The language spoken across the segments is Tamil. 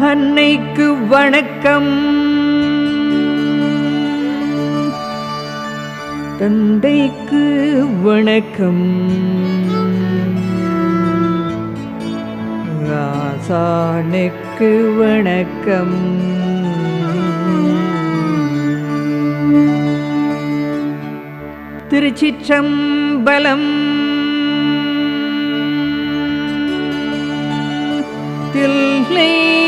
அன்னைக்கு வணக்கம். தந்தைக்கு வணக்கம். ராசானுக்கு வணக்கம். திருச்சிற்றம்பலம். தில்லை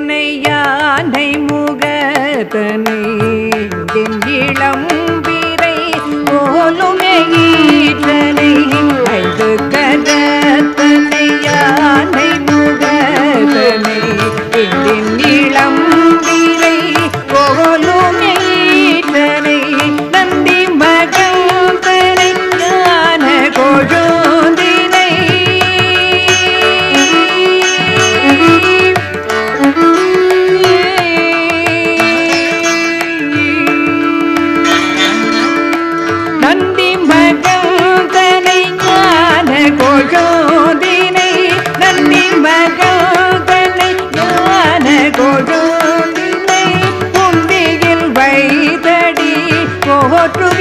யானை முகத்தனை என் இளம் Bruno.